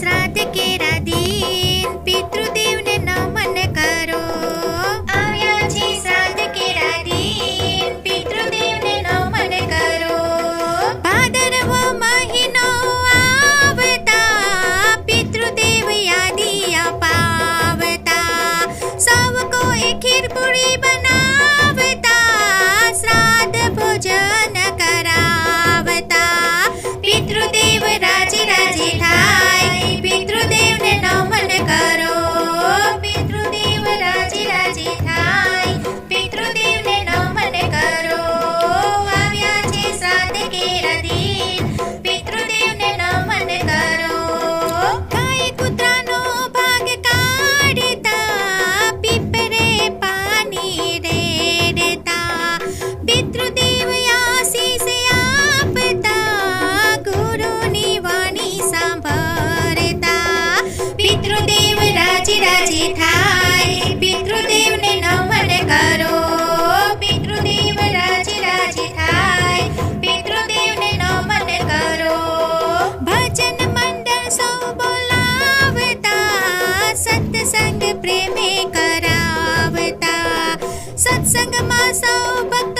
スラーで રાજી રાજી થાય. પિતૃદેવને નમન કરો. પિતૃદેવ રાજી રાજી થાય. પિતૃદેવને નમન કરો. ભજન મંડળ સૌ બોલાવતા. સત્સંગ પ્રેમે કરાવતા. સત્સંગમાં સૌ ભક્તો